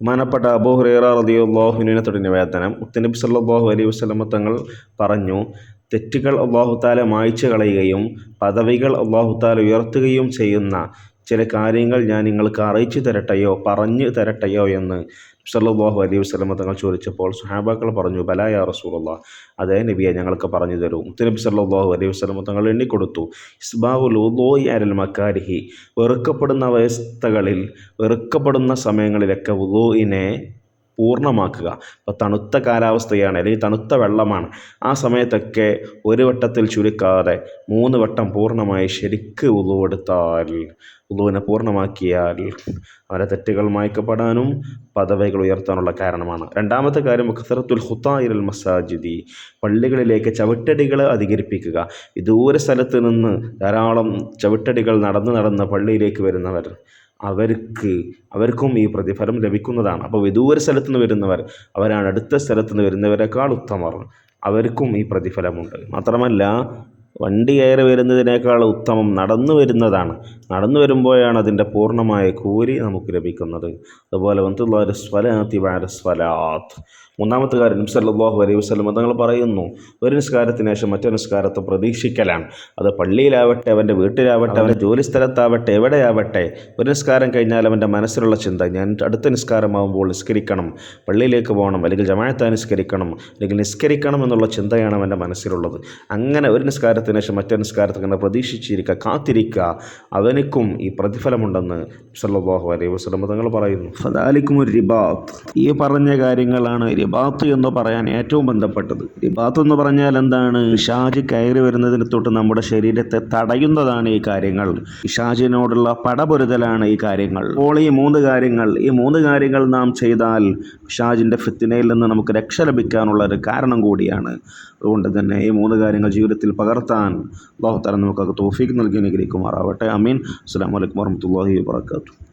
ബഹുമാനപ്പെട്ട അബൂ ഹുറൈറ റളിയല്ലാഹുവിനെ തൊട്ട് നിവേദനം മുത്തനബി സല്ലല്ലാഹു അലൈഹി വസല്ലമ തങ്ങൾ പറഞ്ഞു തെറ്റുകൾ അള്ളാഹുത്താല മായ്ച്ചു കളയുകയും പദവികൾ അള്ളാഹുത്താല ഉയർത്തുകയും ചെയ്യുന്ന ചില കാര്യങ്ങൾ ഞാൻ നിങ്ങൾക്ക് അറിയിച്ചു തരട്ടെയോ പറഞ്ഞു തരട്ടെയോ എന്ന് സല്ലല്ലാഹു അലൈഹി വസ്ലമ തങ്ങൾ ചോദിച്ചപ്പോൾ സുഹാബാക്കൾ പറഞ്ഞു ബലായ റസൂലുള്ള അതേ നബിയെ ഞങ്ങൾക്ക് പറഞ്ഞു തരൂ. മുത്തനബി സല്ലല്ലാഹു അലൈഹി വസ്ലമ തങ്ങൾ എണ്ണിക്കൊടുത്തു. ഇസ്ബാഹുൽ ഉദോയി അരൽ മക്കാരിഹി വെറുക്കപ്പെടുന്ന അവസ്ഥകളിൽ വെറുക്കപ്പെടുന്ന സമയങ്ങളിലൊക്കെ ഉദോയിനെ പൂർണമാക്കുക. ഇപ്പോൾ തണുത്ത കാലാവസ്ഥയാണ് അല്ലെങ്കിൽ തണുത്ത വെള്ളമാണ്. ആ സമയത്തൊക്കെ ഒരു വട്ടത്തിൽ ചുരുക്കാതെ മൂന്ന് വട്ടം പൂർണമായി ശരിക്ക് ഉളുവെടുത്താൽ ഉളുവിനെ പൂർണമാക്കിയാൽ അവരെ തെറ്റുകൾ മായ്ക്കപ്പെടാനും പദവികൾ ഉയർത്താനുള്ള കാരണമാണ്. രണ്ടാമത്തെ കാര്യം ഖസറത്തുൽ ഹുത്തായിരൽ മസാജിദി പള്ളികളിലേക്ക് ചവിട്ടടികൾ അധികരിപ്പിക്കുക. വിദൂര സ്ഥലത്ത് നിന്ന് ധാരാളം ചവിട്ടടികൾ നടന്ന് നടന്ന് പള്ളിയിലേക്ക് വരുന്നവർ അവർക്ക് അവർക്കും ഈ പ്രതിഫലം ലഭിക്കുന്നതാണ്. അപ്പോൾ വിദൂര സ്ഥലത്ത് നിന്ന് വരുന്നവർ അവരാണ് അടുത്ത സ്ഥലത്ത് നിന്ന് വരുന്നവരെക്കാൾ ഉത്തമർ. അവർക്കും ഈ പ്രതിഫലമുണ്ട്. മാത്രമല്ല വണ്ടി കയറി വരുന്നതിനേക്കാൾ ഉത്തമം നടന്നു വരുന്നതാണ്. നടന്നു വരുമ്പോഴാണ് അതിന്റെ പൂർണമായ കൂലി നമുക്ക് ലഭിക്കുന്നത്. അതുപോലെ വന്തുള്ള സ്വലാത്തി സ്വലാത്ത്. മൂന്നാമത്തെ കാര്യം സല്ലാഹു അലൈഹി വസ്ലം തങ്ങൾ പറയുന്നു ഒരു നിസ്കാരത്തിന് ശേഷം മറ്റൊരു നിസ്കാരത്തെ പ്രതീക്ഷിക്കലാണ്. അത് പള്ളിയിലാവട്ടെ അവന്റെ വീട്ടിലാവട്ടെ അവന്റെ ജോലി സ്ഥലത്താവട്ടെ എവിടെയാവട്ടെ ഒരു നിസ്കാരം കഴിഞ്ഞാൽ അവന്റെ മനസ്സിലുള്ള ചിന്ത ഞാൻ അടുത്ത നിസ്കാരമാകുമ്പോൾ നിസ്കരിക്കണം പള്ളിയിലേക്ക് പോകണം അല്ലെങ്കിൽ ജമാഅത്തായി നിസ്കരിക്കണം അല്ലെങ്കിൽ നിസ്കരിക്കണം എന്നുള്ള ചിന്തയാണ് അവന്റെ മനസ്സിലുള്ളത്. അങ്ങനെ ഒരു നിസ്കാരത്തിന് ശേഷം പ്രതീക്ഷിച്ചിരിക്കുക കാത്തിരിക്കുക അവനക്കും ഈ പ്രതിഫലമുണ്ടെന്ന് സല്ലാഹു അലൈഹി വസല്ലം തങ്ങൾ പറയുന്നു. ഫദാലിക്കും ഒരു റിബാത്ത്. ഈ പറഞ്ഞ കാര്യങ്ങളാണ് റിബാത്ത് എന്ന് പറയാൻ ഏറ്റവും ബന്ധപ്പെട്ടത്. റിബാത്ത് എന്ന് പറഞ്ഞാൽ എന്താണ്? ഇഷാജ് കയറി വരുന്നതിന് തൊട്ട് നമ്മുടെ ശരീരത്തെ തടയുന്നതാണ് ഈ കാര്യങ്ങൾ. ഇഷാജിനോടുള്ള പടപൊരുതലാണ് ഈ കാര്യങ്ങൾ. അപ്പോൾ ഈ മൂന്ന് കാര്യങ്ങൾ ഈ മൂന്ന് കാര്യങ്ങൾ നാം ചെയ്താൽ ഷാജിന്റെ ഫിത്തിനയിൽ നിന്ന് നമുക്ക് രക്ഷ ലഭിക്കാനുള്ള ഒരു കാരണം കൂടിയാണ്. അതുകൊണ്ട് തന്നെ ഈ മൂന്ന് കാര്യങ്ങൾ ജീവിതത്തിൽ പകർത്താൻ അള്ളാഹു താല നമുക്കൊക്കെ തോഫീക്ക് നൽകി അനുഗ്രഹിക്കുമാറാവട്ടെ. അമീൻ അസ്സാം വലൈക്കും വർഹമത്തല്ലാഹി വാബർക്കാത്തു